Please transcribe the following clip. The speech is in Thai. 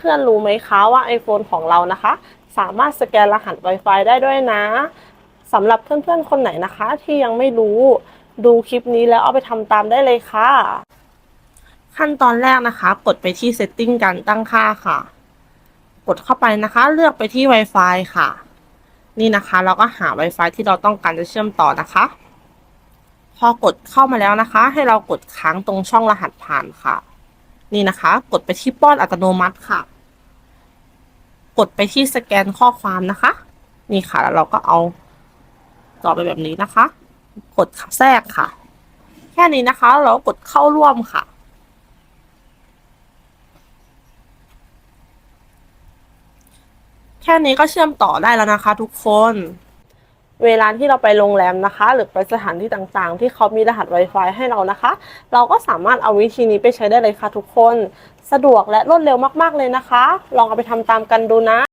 เพื่อนๆรู้ไหมคะว่า iPhone ของเรานะคะ สามารถสแกนรหัส Wi-Fi ได้ด้วยนะสำหรับเพื่อนๆคนไหนนะคะ ที่ยังไม่รู้ดูคลิปนี้แล้วเอาไปทำตามได้เลยค่ะ ขั้นตอนแรกนะคะ กดไปที่ Setting การตั้งค่าค่ะ กดเข้าไปนะคะ เลือกไปที่ Wi-Fi ค่ะ นี่นะคะ เราก็หา Wi-Fi ที่เราต้องการจะเชื่อมต่อนะคะ พอกดเข้ามาแล้วนะคะ ให้เรากดค้างตรงช่องรหัสผ่านค่ะ นี่นะคะ กดไปที่ป้อนอัตโนมัติค่ะ กดไปที่สแกนข้อความนะคะ นี่ค่ะ แล้วเราก็เอาต่อไปแบบนี้นะคะ กดแทรกค่ะ แค่นี้นะคะ เรากดเข้าร่วมค่ะแค่นี้ก็เชื่อมต่อได้แล้วนะคะทุกคน เวลาที่เราไปโรงแรมนะคะ หรือไปสถานที่ต่างๆ ที่เขามีรหัส Wi-Fi ให้เรานะคะ เราก็สามารถเอาวิธีนี้ไปใช้ได้เลยค่ะทุกคน สะดวกและรวดเร็วมากๆเลยนะคะ ลองเอาไปทำตามกันดูนะ